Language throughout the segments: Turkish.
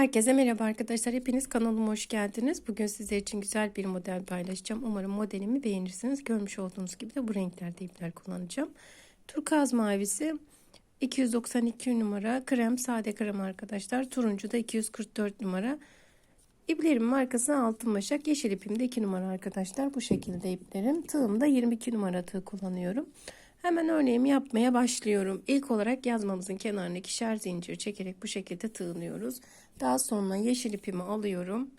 Herkese merhaba arkadaşlar. Hepiniz kanalıma hoş geldiniz. Bugün sizler için güzel bir model paylaşacağım. Umarım modelimi beğenirsiniz. Görmüş olduğunuz gibi de bu renklerde ipler kullanacağım. Turkuaz mavisi 292 numara krem sade krem arkadaşlar. Turuncu da 244 numara. İplerimin markası altın başak. Yeşil ipim de 2 numara arkadaşlar. Bu şekilde iplerim. Tığım da 22 numara tığ kullanıyorum. Hemen örneğimi yapmaya başlıyorum. İlk olarak yazmamızın kenarına ikişer zincir çekerek bu şekilde tığlıyoruz. Daha sonra yeşil ipimi alıyorum.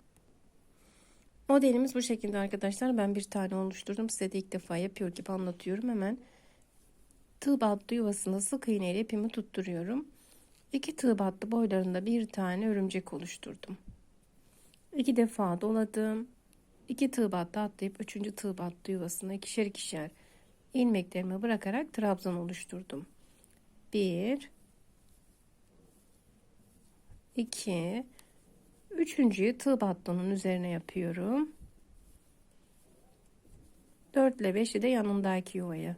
Modelimiz bu şekilde arkadaşlar. Ben bir tane oluşturdum. Size de ilk defa yapıyor gibi anlatıyorum. Hemen tığ battı yuvasında sık iğne ile ipimi tutturuyorum. İki tığ battı boylarında bir tane örümcek oluşturdum. İki defa doladım. İki tığ battı atlayıp üçüncü tığ battı yuvasına ikişer ikişer ilmeklerimi bırakarak trabzan oluşturdum. 1 2 Üçüncüyü tığ battonun üzerine yapıyorum. 4 ile 5'i de yanındaki yuvaya.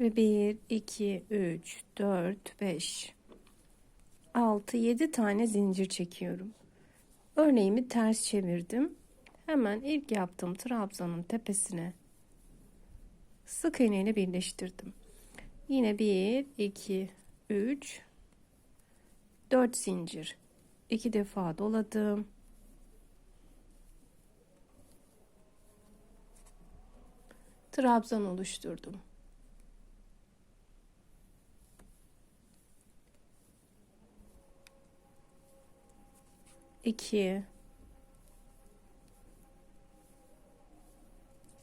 Ve 1, 2, 3, 4, 5 6 7 tane zincir çekiyorum. Örneğimi ters çevirdim. Hemen ilk yaptığım trabzanın tepesine sık iğne ile birleştirdim. Yine 1 2 3 4 zincir. 2 defa doladım. Trabzan oluşturdum. 2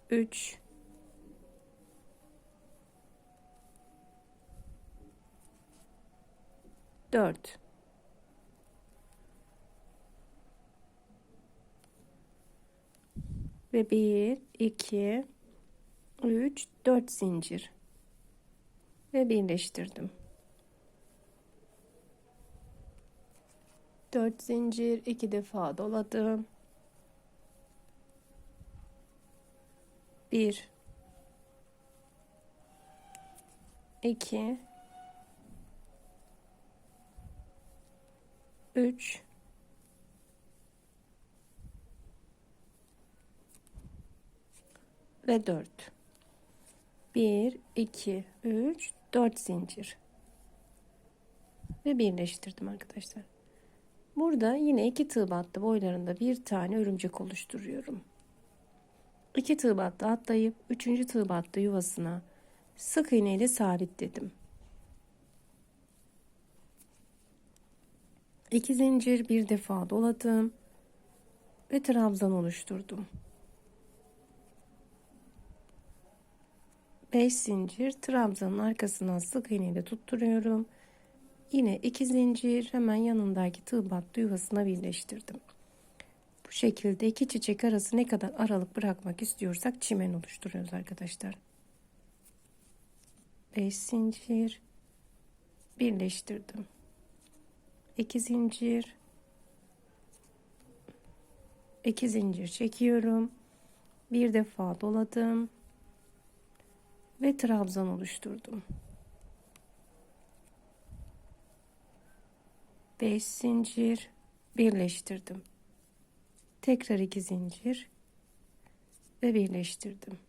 3 4 ve 1 2 3 4 zincir. Ve birleştirdim. 4 zincir 2 defa doladım. 1 2 3 ve 4 1 2 3 4 zincir. Ve birleştirdim arkadaşlar Burada yine iki tığ battı boylarında bir tane örümcek oluşturuyorum. İki tığ battı atlayıp üçüncü tığ battı yuvasına sık iğne ile sabitledim. İki zincir bir defa doladım ve trabzan oluşturdum. 5 zincir trabzanın arkasından sık iğne ile tutturuyorum Yine iki zincir hemen yanındaki tığ battı yuvasına birleştirdim. Bu şekilde iki çiçek arası ne kadar aralık bırakmak istiyorsak çimen oluşturuyoruz arkadaşlar. 5 zincir birleştirdim. 2 zincir 2 zincir çekiyorum. Bir defa doladım ve trabzan oluşturdum. 5 zincir birleştirdim. Tekrar 2 zincir ve birleştirdim.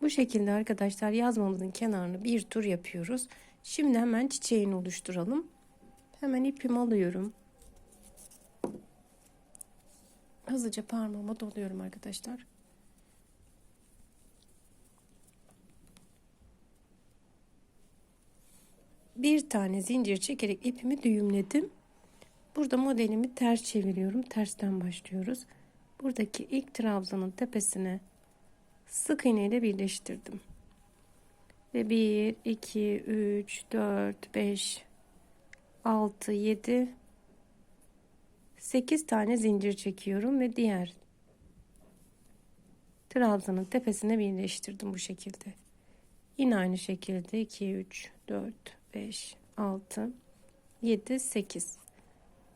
Bu şekilde arkadaşlar yazmamızın kenarını bir tur yapıyoruz. Şimdi hemen çiçeğini oluşturalım. Hemen ipimi alıyorum. Hızlıca parmağıma doluyorum arkadaşlar. Bir tane zincir çekerek ipimi düğümledim. Burada modelimi ters çeviriyorum. Tersten başlıyoruz. Buradaki ilk trabzanın tepesine sık iğne ile birleştirdim. Ve 1, 2, 3, 4, 5, 6, 7, 8 tane zincir çekiyorum ve diğer trabzanın tepesine birleştirdim bu şekilde. Yine aynı şekilde 2, 3, 4, 5, 6, 7, 8.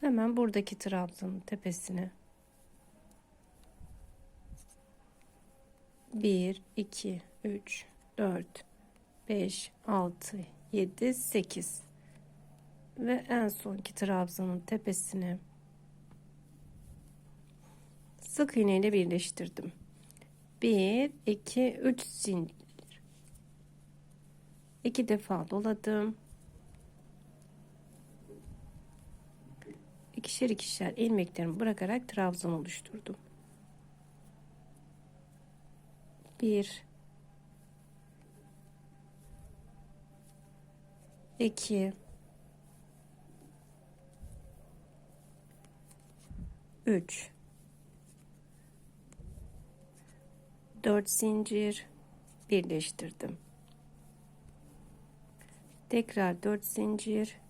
Hemen buradaki trabzanın tepesine. 1 2 3 4 5 6 7 8 ve en sonki trabzanın tepesine sık iğne ile birleştirdim. 1 2 3 zincir. İki defa doladım ikişer ikişer ilmeklerimi bırakarak trabzan oluşturdum. 1 2 3 4 zincir birleştirdim. Tekrar 4 zincir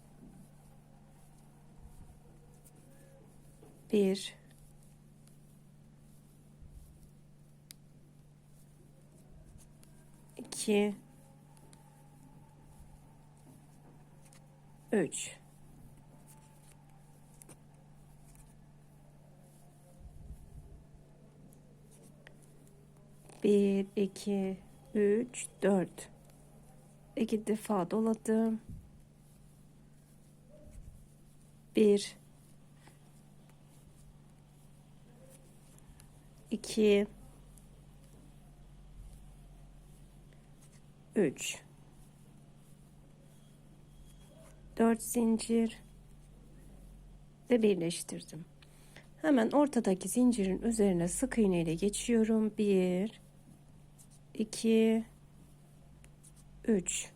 1 2 3 1 2 3 4 iki defa doladım. 1 2 3 4 zincir ve birleştirdim. Hemen ortadaki zincirin üzerine sık iğne ile geçiyorum. 1 2 3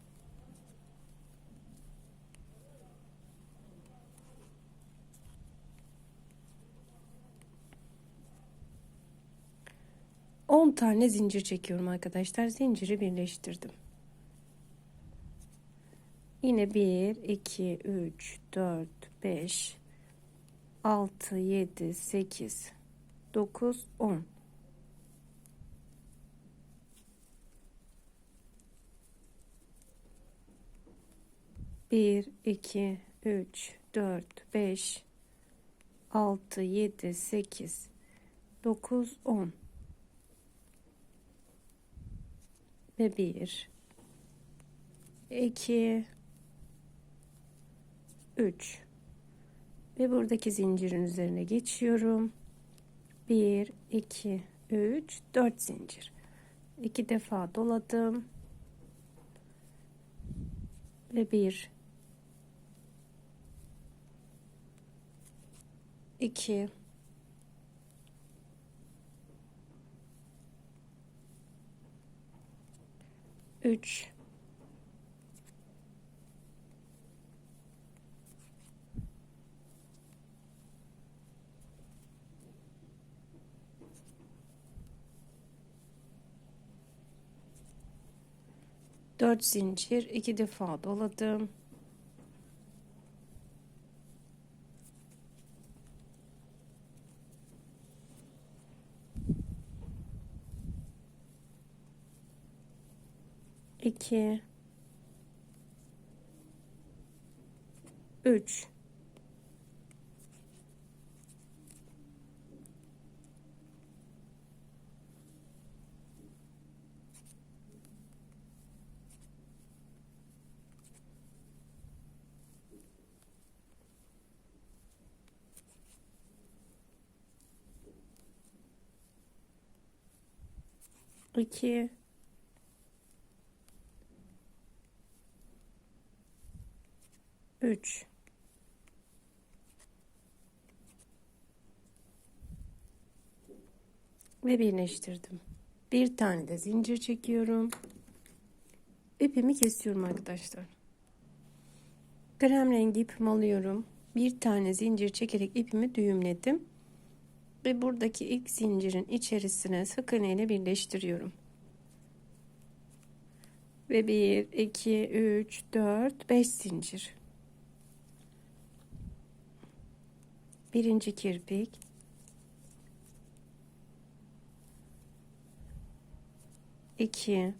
10 tane zincir çekiyorum arkadaşlar. Zinciri birleştirdim. Yine 1 2 3 4 5 6 7 8 9 10 1 2 3 4 5 6 7 8 9 10 ve 1 2 3 ve buradaki zincirin üzerine geçiyorum. 1 2 3 4 zincir. 2 defa doladım. Ve 1 2 3 4 zincir iki defa doladım. İki, üç, iki, 3 ve birleştirdim. Bir tane de zincir çekiyorum. İpimi kesiyorum arkadaşlar. Krem rengi ipimi alıyorum. Bir tane zincir çekerek ipimi düğümledim. Ve buradaki ilk zincirin içerisine sık iğne ile birleştiriyorum. Ve 1, 2, 3, 4, 5 zincir. Birinci kirpik. İki.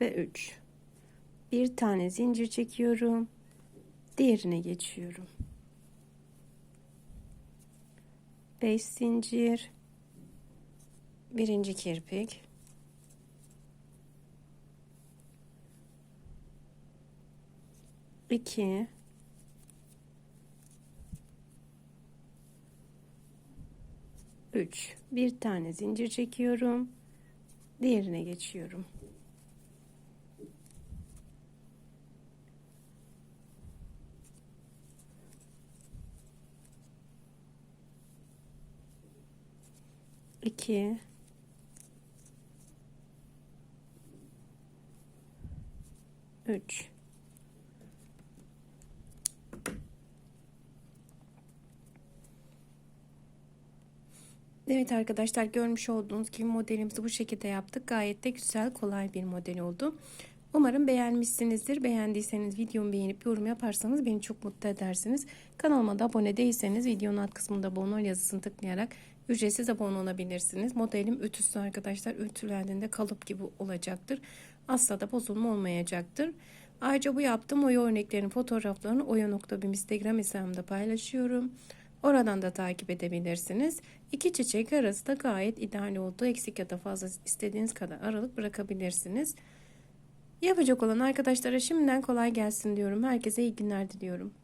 Ve üç. Bir tane zincir çekiyorum. Diğerine geçiyorum. 5 zincir. Birinci kirpik iki üç. Bir tane zincir çekiyorum. Diğerine geçiyorum. İki. Üç Evet arkadaşlar görmüş olduğunuz gibi modelimizi bu şekilde yaptık. Gayet de güzel kolay bir model oldu. Umarım beğenmişsinizdir. Beğendiyseniz videomu beğenip yorum yaparsanız beni çok mutlu edersiniz. Kanalıma da abone değilseniz videonun alt kısmında abone ol yazısını tıklayarak ücretsiz abone olabilirsiniz. Modelim ütüsü arkadaşlar. Ütülendiğinde kalıp gibi olacaktır. Asla da bozulma olmayacaktır. Ayrıca bu yaptığım oya örneklerinin fotoğraflarını oya.bim Instagram hesabımda paylaşıyorum. Oradan da takip edebilirsiniz. İki çiçek arası da gayet ideal oldu. Eksik ya da fazla istediğiniz kadar aralık bırakabilirsiniz. Yapacak olan arkadaşlara şimdiden kolay gelsin diyorum. Herkese iyi günler diliyorum.